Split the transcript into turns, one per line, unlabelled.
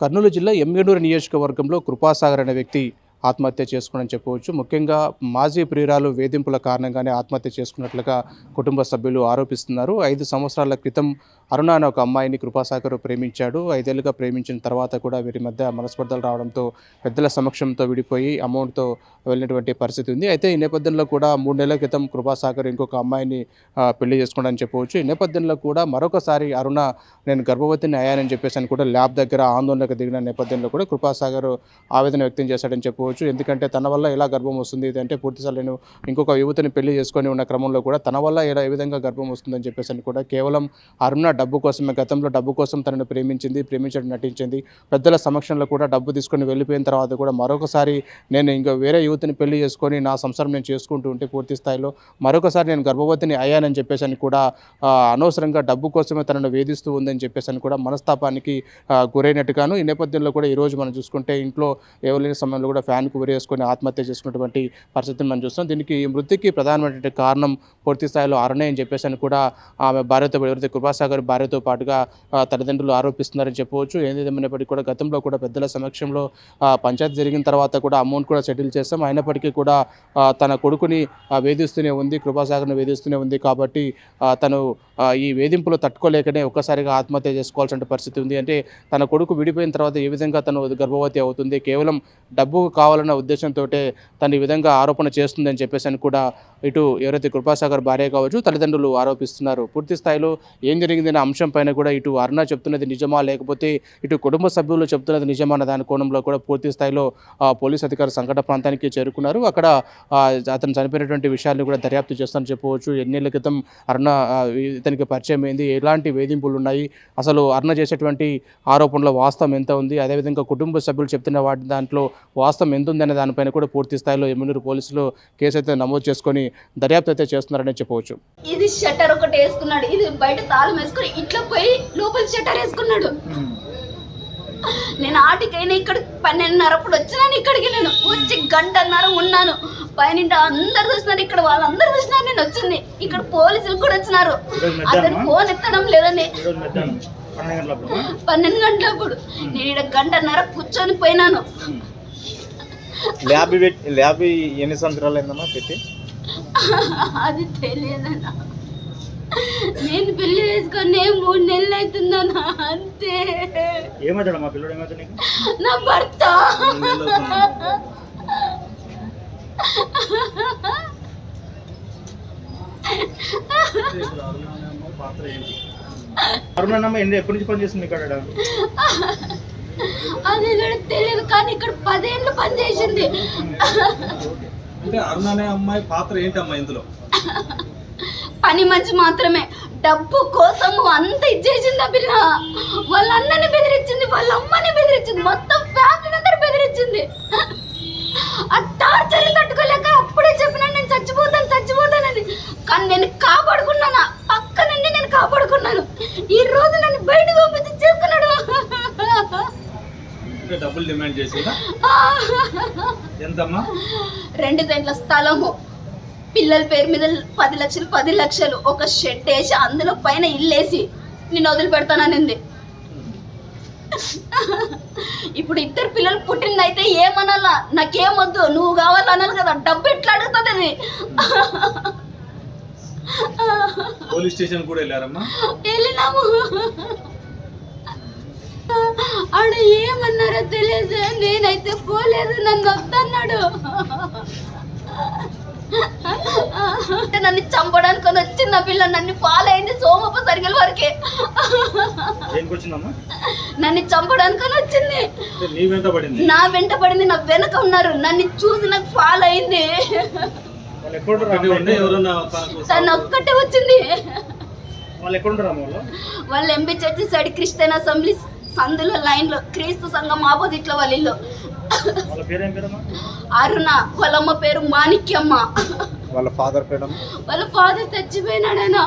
కర్నూలు జిల్లా ఎమ్మెడూరు నియోజకవర్గంలో కృపాసాగర్ అనే వ్యక్తి ఆత్మహత్య చేసుకుని చెప్పవచ్చు. ముఖ్యంగా మాజీ ప్రియురాలు వేధింపుల కారణంగానే ఆత్మహత్య చేసుకున్నట్లుగా కుటుంబ సభ్యులు ఆరోపిస్తున్నారు. ఐదు సంవత్సరాల క్రితం అరుణ అనే ఒక అమ్మాయిని కృపాసాగర్ ప్రేమించాడు. ఐదేళ్ళుగా ప్రేమించిన తర్వాత కూడా వీరి మధ్య మనస్పర్ధలు రావడంతో పెద్దల సమక్షంతో విడిపోయి అమౌంట్తో వెళ్ళినటువంటి పరిస్థితి ఉంది. అయితే ఈ నేపథ్యంలో కూడా మూడు నెలల క్రితం కృపాసాగర్ ఇంకొక అమ్మాయిని పెళ్ళి చేసుకోవడానికి చెప్పవచ్చు. ఈ నేపథ్యంలో కూడా మరొకసారి అరుణ నేను గర్భవతిని అయ్యానని చెప్పేసి అని కూడా ల్యాబ్ దగ్గర ఆందోళనకు దిగిన నేపథ్యంలో కూడా కృపాసాగర్ ఆవేదన వ్యక్తం చేశాడని చెప్పవచ్చు. ఎందుకంటే తన వల్ల ఎలా గర్భం వస్తుంది? అంటే పూర్తిసారి నేను ఇంకొక యువతిని పెళ్ళి చేసుకొని ఉన్న క్రమంలో కూడా తన వల్ల ఎలా ఏ విధంగా గర్భం వస్తుందని చెప్పేసి అని కూడా కేవలం అరుణ డబ్బు కోసమే గతంలో డబ్బు కోసం తనను ప్రేమించింది ప్రేమించడం నటించింది. పెద్దల సమక్షంలో కూడా డబ్బు తీసుకొని వెళ్ళిపోయిన తర్వాత కూడా మరొకసారి నేను ఇంకా వేరే యువతిని పెళ్ళి చేసుకొని నా సంసారం నేను చేసుకుంటూ ఉంటే పూర్తి స్థాయిలో మరొకసారి నేను గర్భవతిని అయ్యానని చెప్పేసి అని కూడా అనవసరంగా డబ్బు కోసమే తనను వేధిస్తూ ఉందని చెప్పేసి అని కూడా మనస్తాపానికి గురైనట్టుగాను ఈ నేపథ్యంలో కూడా ఈరోజు మనం చూసుకుంటే ఇంట్లో ఎవరైన సమయంలో కూడా ఫ్యాన్కు ఉరేసుకొని ఆత్మహత్య చేసుకున్నటువంటి పరిస్థితిని మనం చూస్తాం. దీనికి ఈ మృతికి ప్రధానమైనటువంటి కారణం పూర్తి స్థాయిలో అరుణే అని చెప్పేసి అని కూడా ఆమె భార్యతో ఎవరైతే కృపాసాగర్ భార్యతో పాటుగా తల్లిదండ్రులు ఆరోపిస్తున్నారని చెప్పవచ్చు. ఏదేమైనప్పటికీ కూడా గతంలో కూడా పెద్దల సమక్షంలో పంచాయతీ జరిగిన తర్వాత కూడా అమౌంట్ కూడా సెటిల్ చేస్తాం అయినప్పటికీ కూడా తన కొడుకుని వేధిస్తూనే ఉంది కృపాసాగర్ను వేధిస్తూనే ఉంది కాబట్టి తను ఈ వేధింపులు తట్టుకోలేకనే ఒక్కసారిగా ఆత్మహత్య చేసుకోవాల్సిన పరిస్థితి ఉంది. అంటే తన కొడుకు విడిపోయిన తర్వాత ఏ విధంగా తను గర్భవతి అవుతుంది కేవలం డబ్బు కావాలన్న ఉద్దేశంతో తను ఈ విధంగా ఆరోపణ చేస్తుందని చెప్పేసి అని కూడా ఇటు ఎవరైతే కృపాసాగర్ భార్య కావచ్చు తల్లిదండ్రులు ఆరోపిస్తున్నారు. పూర్తి స్థాయిలో ఏం జరిగిందనే అంశం పైన కూడా ఇటు అరుణ చెప్తున్నది నిజమా? లేకపోతే ఇటు కుటుంబ సభ్యులు చెప్తున్నది నిజమా అన్న దాని కోణంలో కూడా పూర్తి స్థాయిలో పోలీస్ అధికారులు సంఘటన ప్రాంతానికి చేరుకున్నారు. అక్కడ అతను చనిపోయినటువంటి విషయాలను కూడా దర్యాప్తు చేస్తానని చెప్పవచ్చు. ఎన్నేళ్ళ క్రితం అరుణ ఇతనికి పరిచయం అయింది. ఎలాంటి వేధింపులు ఉన్నాయి అసలు అరుణ చేసేటువంటి ఆరోపణలో వాస్తవం ఎంత ఉంది? అదేవిధంగా కుటుంబ సభ్యులు చెప్తున్న వాటి దాంట్లో వాస్తవం ఎంత ఉంది అనే దానిపైన కూడా పూర్తి స్థాయిలో ఎమ్మెల్యూరు పోలీసులు కేసు అయితే నమోదు చేసుకొని దర్యాప్తు అయితే చేస్తున్నారని చెప్పవచ్చు.
ఇది షట్టర్ ఒకటి వేసుకున్నాడు. ఇది బయట తాళం వేసుకుని ఇట్లా పోయి లోపల షట్టర్ వేసుకున్నాడు. నేను ఆటికైనా ఇక్కడ పన్నెండున్నరప్పుడు వచ్చినాను ఇక్కడికి నేను వచ్చి గంటన్నర ఉన్నాను. పైన అందరు చూసినారు ఇక్కడ వాళ్ళందరూ చూసినారు నేను వచ్చింది. ఇక్కడ పోలీసులు కూడా వచ్చినారు. అతను ఫోన్ ఎత్తడం లేదని.
పన్నెండు గంటలప్పుడు?
పన్నెండు గంటలప్పుడు. నేను ఇక్కడ గంటన్నర కూర్చొని పోయినాను.
ల్యాబ్ పెట్టి ల్యాబ్ ఎన్ని సంవత్సరాలు అయిందమ్మా పెట్టి?
అది తెలియదన్నా. నేను పెళ్ళి చేసుకొని మూడు నెలలు అవుతుందన్నా అంతే.
ఏమవుతాడు మా పిల్లడు ఏమవుతాడు
నా భర్త.
ఎన్ని ఎప్పటి నుంచి పని చేస్తుంది ఇక్కడ
అది కూడా తెలియదు కానీ ఇక్కడ పదేళ్ళు పనిచేసింది
అంటే అరుణ అనే అమ్మాయి పాత్ర ఏంటమ్మా ఇందులో?
పని మంచి మాత్రమే. డబ్బు కోసం అంత ఇచ్చేసింది అభిన పిల్ల వాళ్ళ అన్నని బెదిరించింది వాళ్ళ అమ్మని బెదిరించింది మొత్తం ఫ్యామిలీ అందరూ బెదిరించింది. ఆ టార్చర్ తట్టుకోలేక అప్పుడే చెప్పిన
డబ్బులు డిమాండ్ చేసిందా? ఎంతమ్మా?
రెండు సెంట్ల స్థలము. పిల్లల పేరు మీద పది లక్షలు పది లక్షలు. ఒక షెడ్ వేసి అందులో పైన ఇల్లేసి నేను వదిలిపెడతాననింది. ఇప్పుడు ఇద్దరు పిల్లలు పుట్టిందైతే ఏమనాలా? నాకేమొద్దు. నువ్వు కావాలనాలి కదా. డబ్బు ఎట్లా అడుగుతుంది అది
పోలీస్ స్టేషన్ కూడా వెళ్ళారమ్మా?
వెళ్ళినాము. ఆడ ఏమన్నారో తెలియదు నేనైతే పోలేదు నన్ను వద్దన్నాడు. నన్ను చంపడానికి వచ్చింది ఆ పిల్ల. నన్ను ఫాలో అయింది సోమప్ప సరిగల వరకే. నన్ను చంపడానికి వచ్చింది.
అంటే నీ వెంట పడింది?
నా నా వెనక ఉన్నారు. నన్ను చూసి నాకు ఫాలో అయింది. తను ఒక్కటే వచ్చింది.
వాళ్ళు ఎక్కడ ఉంటారు అమ్మ వాళ్ళు?
వాళ్ళు MP church side Christian assembly సందులో లైన్లో క్రీస్తు సంఘం ఆపోజిట్లో వాళ్ళ ఇల్లు.
వాళ్ళ పేరు ఏం పేరమ్మా?
అరుణ వాళ్ళ అమ్మ పేరు మాణిక్యమ్మ.
వాళ్ళ ఫాదర్ పేరు
వాళ్ళ ఫాదర్ చచ్చిపోయినాడనా?